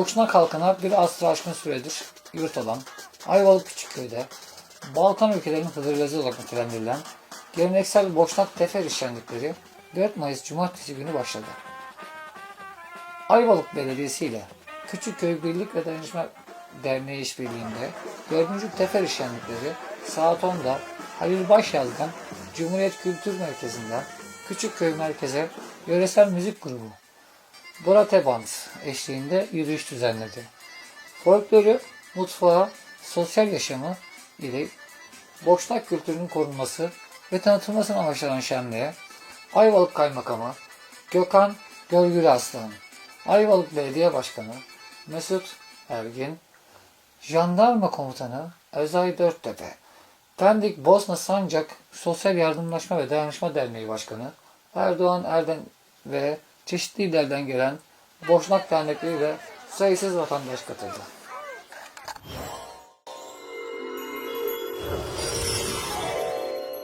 Boşnak halkına bir asrı süredir yurt olan Ayvalık Küçükköy'de Balkan ülkelerinin Hıdrellezi olarak nitelendirilen geleneksel Boşnak Tefer şenlikleri 4 Mayıs Cumartesi günü başladı. Ayvalık Belediyesi ile Küçükköy Birlik ve Dayanışma Derneği işbirliğinde 4. Tefer şenlikleri saat 10'da Halil Başyazgan Cumhuriyet Kültür Merkezi'nden Küçükköy Merkez'e yöresel müzik grubu Borate Band eşliğinde yürüyüş düzenledi. Folkloru, mutfağı, sosyal yaşamı ile Boşnak kültürünün korunması ve tanıtılmasına amaçlanan şenliğe Ayvalık Kaymakamı Gökhan Görgülü Aslan, Ayvalık Belediye Başkanı Mesut Ergin, Jandarma Komutanı Özay Dörttepe, Pendik Bosna Sancak Sosyal Yardımlaşma ve Dayanışma Derneği Başkanı Erdoğan Erden ve çeşitli illerden gelen Boşnak dernekleri ve sayısız vatandaş katıldı.